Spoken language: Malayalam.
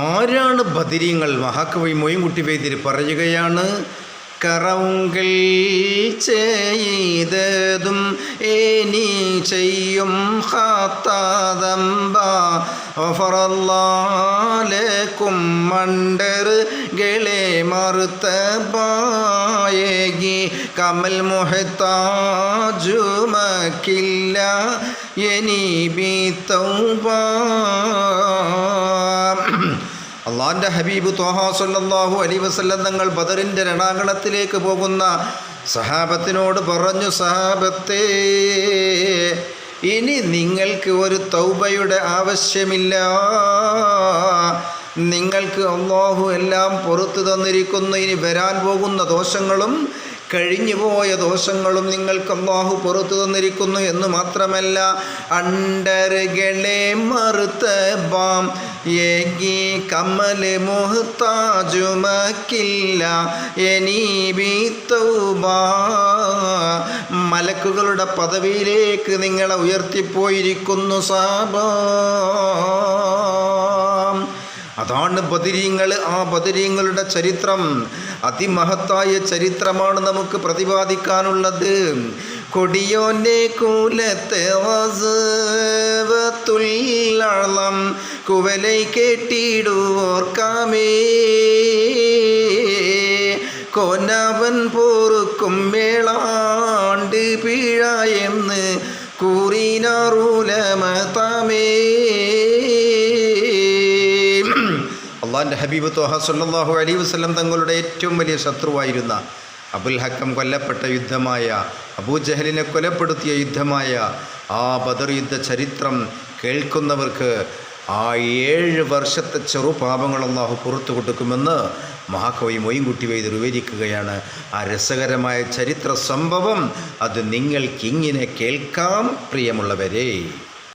ആരാണ് ബദിരിങ്ങൾ മഹാകവി മൊയ്ൻകുട്ടി വൈദ്യർ പറയുകയാണ് കറവുങ്കൽ ചെയ്തതും ഏനി ചെയ്യും ഹാത്താതമ്പ മണ്ടർ ഗളെ മറുത്ത പായകി കമൽ മുഹത്താജുമക്കില്ല എനി ബി അള്ളാന്റെ ഹബീബ് തോഹാ സല്ലല്ലാഹു അലി വസല്ലം തങ്ങൾ ബദറിന്റെ രണാങ്കണത്തിലേക്ക് പോകുന്ന സഹാബത്തിനോട് പറഞ്ഞു സഹാബത്തേ ഇനി നിങ്ങൾക്ക് ഒരു തൗബയുടെ ആവശ്യമില്ല. നിങ്ങൾക്ക് അള്ളാഹു എല്ലാം പുറത്തു തന്നിരിക്കുന്നു. ഇനി വരാൻ പോകുന്ന ദോഷങ്ങളും കഴിഞ്ഞുപോയ ദോഷങ്ങളും നിങ്ങൾക്ക് അള്ളാഹു പുറത്തു തന്നിരിക്കുന്നു എന്ന് മാത്രമല്ല അണ്ടരുകളെ മറുത്ത ബാം ഏകി എനീബി തൗബ. മലക്കുകളുടെ പദവിയിലേക്ക് നിങ്ങളെ ഉയർത്തിപ്പോയിരിക്കുന്നു സാബാ. അതാണ് ബദിരീങ്ങൾ ആ ബദിരീങ്ങളുടെ ചരിത്രം. അതിമഹത്തായ ചരിത്രമാണ് നമുക്ക് പ്രതിപാദിക്കാനുള്ളത്. കൊടിയോന്റെ കൂലത്തെ വസുവത്തുള്ളം കുവലൈ കേട്ടിടുവോർക്കാമേ. കൊനവൻ പോറുക്കും വേളാണ്ട് പിഴയെന്ന് കൂറിനാറൂലമതാമേ. അള്ളാന്റെ ഹബീബ് തോഹ സല്ലാഹു അലൈ വസ്ലം തങ്ങളുടെ ഏറ്റവും വലിയ ശത്രുവായിരുന്ന അബുൽ ഹക്കം കൊല്ലപ്പെട്ട യുദ്ധമായ അബൂജഹലിനെ കൊലപ്പെടുത്തിയ യുദ്ധമായ ആ ബദർ യുദ്ധ ചരിത്രം കേൾക്കുന്നവർക്ക് ആ ഏഴ് വർഷത്തെ ചെറുപാപങ്ങൾ അള്ളാഹു പുറത്തു കൊടുക്കുമെന്ന് മഹാകവി മൊയ്യൻകുട്ടി വൈദ്യർ വിവരിക്കുകയാണ്. ആ രസകരമായ ചരിത്ര സംഭവം അത് നിങ്ങൾക്കിങ്ങനെ കേൾക്കാം പ്രിയമുള്ളവരെ.